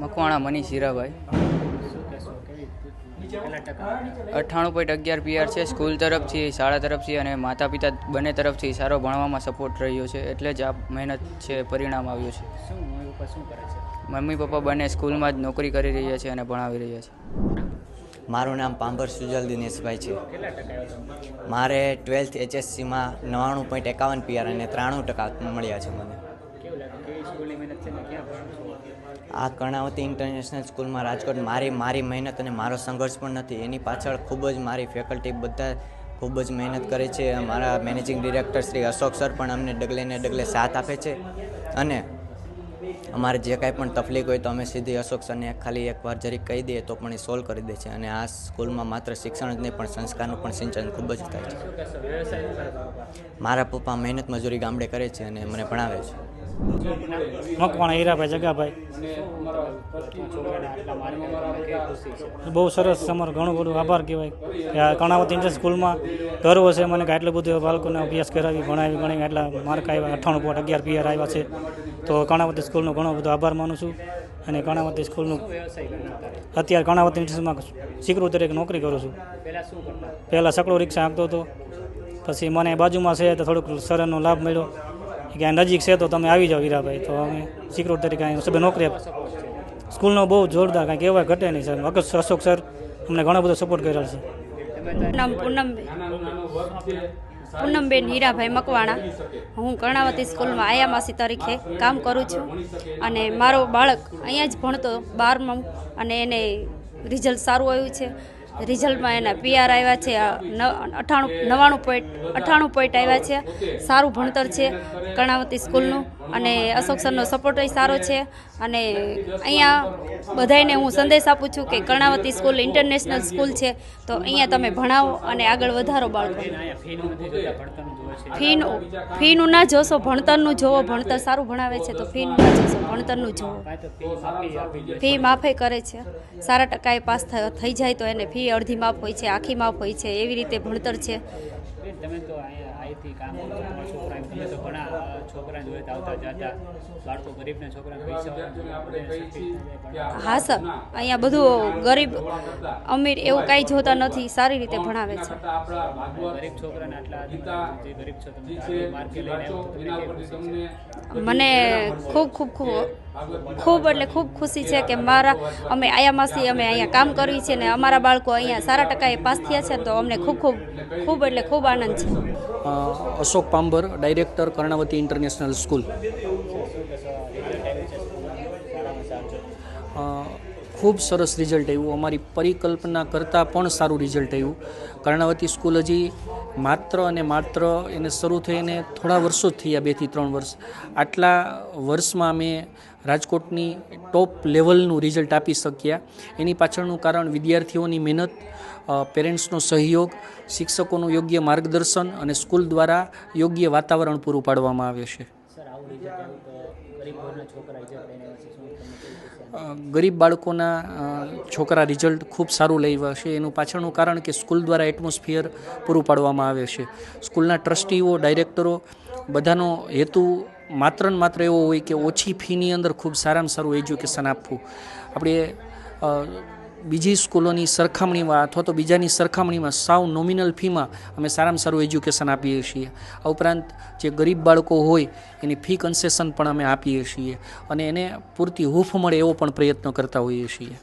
મકવાણા મનીષ હીરાભાઈ. અઠ્ઠાણું પોઈન્ટ અગિયાર પીઆર છે, સ્કૂલ તરફથી, શાળા તરફથી અને માતા પિતા બંને તરફથી સારો ભણવામાં સપોર્ટ રહ્યો છે, એટલે જ આ મહેનત છે, પરિણામ આવ્યું છે. મમ્મી પપ્પા બંને સ્કૂલમાં જ નોકરી કરી રહ્યા છે અને ભણાવી રહ્યા છે. મારું નામ પાંભર સુજલ દિનેશભાઈ છે. મારે ટ્વેલ્થ એચએસસીમાં નવ્વાણું પોઈન્ટ એકાવન પીઆર અને ત્રાણું ટકા મળ્યા છે મને કેવું લાગે કેવી સ્કૂલની મહેનત છે ને ક્યાં ભણો છો આ કર્ણાવતી ઇન્ટરનેશનલ સ્કૂલમાં રાજકોટ મારી મારી મહેનત અને મારો સંઘર્ષ પણ નથી. એની પાછળ ખૂબ જ મારી ફેકલ્ટી બધા ખૂબ જ મહેનત કરે છે. મારા managing director Shri Ashok sir પણ અમને ડગલે ને ડગલે સાથ આપે છે. અને અમારે જે કાંઈ પણ તકલીફ હોય તો અમે સીધી અશોક સરને ખાલી એકવાર જરીક કહી દઈએ તો પણ એ સોલ્વ કરી દે છે. અને આ સ્કૂલમાં માત્ર શિક્ષણ જ નહીં, પણ સંસ્કારનું પણ સિંચન ખૂબ જ થાય છે. મારા પપ્પા મહેનત મજૂરી ગામડે કરે છે અને મને ભણાવે છે. મકવાણા હીરાભાઈ જગાભાઈ? બહુ સરસ, તમારો ઘણું બધું આભાર કહેવાય. કે કર્ણાવતી ઇન્ટર સ્કૂલમાં ગર્વ છે મને કે આટલું બધું બાળકોને અભ્યાસ કરાવી, ભણાવી ગણાવી આટલા માર્ક આવ્યા, અઠ્ઠાણું પોઈન્ટ અગિયાર પીઆર આવ્યા છે. તો કર્ણાવતી સ્કૂલનો ઘણો બધો આભાર માનું છું અને કર્ણાવતી સ્કૂલનું અત્યારે કર્ણાવતી ઇન્ટર્સમાં શીખરું તરીકે નોકરી કરું છું. પહેલાં સકડો રિક્ષા આપતો હતો, પછી મને બાજુમાં છે તો થોડુંક સરનો લાભ મળ્યો. કે નજીક છે તો તમે આવી જાઓ હીરાભાઈ. તો અમે સિક્યુરિટી તરીકે અહીં સભ્ય નોકરી આપ. સ્કૂલનો બહુ જોરદાર કાંઈ કહેવાય ઘટે નહીં સર અગસ્ત અશોક સર અમને ઘણો બધો સપોર્ટ કર્યો છે. નામ પૂનમબેન. પૂનમબેન હીરાભાઈ મકવાણા. હું કર્ણાવતી સ્કૂલમાં આયામાસી તરીકે કામ કરું છું. અને મારો બાળક અહીંયા જ ભણતો બારમું. અને એને રિઝલ્ટ સારું આવ્યું છે. રિઝલ્ટમાં એના પીઆર આવ્યા છે અઠાણું નવ્વાણું પોઈન્ટ અઠાણું પોઈન્ટ આવ્યા છે. સારું ભણતર છે કર્ણાવતી સ્કૂલનું અને અશોક સરનો સપોર્ટ સારો છે. અને અહીંયા બધાયને હું સંદેશ આપું છું કે કર્ણાવતી સ્કૂલ ઇન્ટરનેશનલ સ્કૂલ છે. તો અહીંયા તમે ભણાવો અને આગળ વધારો બાળકો. ફીનું ફીનું ના જોશો, ભણતરનું જોવો, ભણતર સારું ભણાવે છે તો ફીનું ના જોશો, ભણતરનું જોવો. ફી માફી કરે છે. સારા ટકાએ પાસ થઈ જાય તો એને ફી અડધી માફ હોય છે, આખી માફ હોય છે, એવી રીતે ભણતર છે. અહીંથી કામ કરો છોકરા તમે તો ઘણા છોકરા જોઈએ આવતા જતા. બાળકો ગરીબના પૈસા પણ હા સર. અહીંયા બધું ગરીબ અમીર એવું કાંઈ જોતા નથી સારી રીતે ભણાવે છે. ગરીબ છોકરાને આટલા જે ગરીબ છો તમે માર્કે લઈને મને ખૂબ ખૂબ ખૂબ ખૂબ એટલે ખૂબ ખુશી છે કે મારા અમે આયામાસી અમે અહીંયા કામ કરવી છે ને અમારા બાળકો અહીંયા સારા ટકાએ પાસ થયા છે તો અમને ખૂબ ખૂબ ખૂબ એટલે ખૂબ આનંદ છે. Ashok Pambar director Karnavati international school. ખૂબ સરસ રિઝલ્ટ આવ્યું. અમારી પરિકલ્પના કરતાં પણ સારું રિઝલ્ટ આવ્યું. કર્ણાવતી સ્કૂલ હજી માત્ર અને માત્ર એને શરૂ થઈને થોડા વર્ષો જ થયા બેથી ત્રણ વર્ષ. આટલા વર્ષમાં અમે રાજકોટની ટોપ લેવલનું રિઝલ્ટ આપી શક્યા. એની પાછળનું કારણ વિદ્યાર્થીઓની મહેનત પેરેન્ટ્સનો સહયોગ, શિક્ષકોનું યોગ્ય માર્ગદર્શન અને સ્કૂલ દ્વારા યોગ્ય વાતાવરણ પૂરું પાડવામાં છે. આવ્યું છોકરા ગરીબ બાળકોના છોકરા રિઝલ્ટ ખૂબ સારું લેવા છે. એનું પાછળનું કારણ કે સ્કૂલ દ્વારા એટમોસ્ફિયર પૂરું પાડવામાં આવે છે. સ્કૂલના ટ્રસ્ટીઓ, ડાયરેક્ટરો બધાનો હેતુ માત્ર ને માત્ર એવો હોય કે ઓછી ફીની અંદર ખૂબ સારામાં સારું એજ્યુકેશન આપવું. આપણે બીજી સ્કૂલોની સરખામણીમાં અથવા તો બીજાની સરખામણીમાં સાવ નોમિનલ ફીમાં અમે સારામાં સારું એજ્યુકેશન આપીએ છીએ. આ ઉપરાંત જે ગરીબ બાળકો હોય, એની ફી કન્સેશન પણ અમે આપીએ છીએ અને એને પૂરતી હૂફ મળે એવો પણ પ્રયત્ન કરતા હોઈએ છીએ.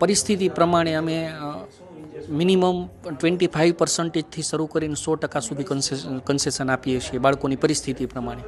પરિસ્થિતિ પ્રમાણે અમે મિનિમમ ટ્વેન્ટી ફાઇવ પર્સન્ટેજથી શરૂ કરીને સો ટકા સુધી કન્સેશન આપીએ છીએ બાળકોની પરિસ્થિતિ પ્રમાણે.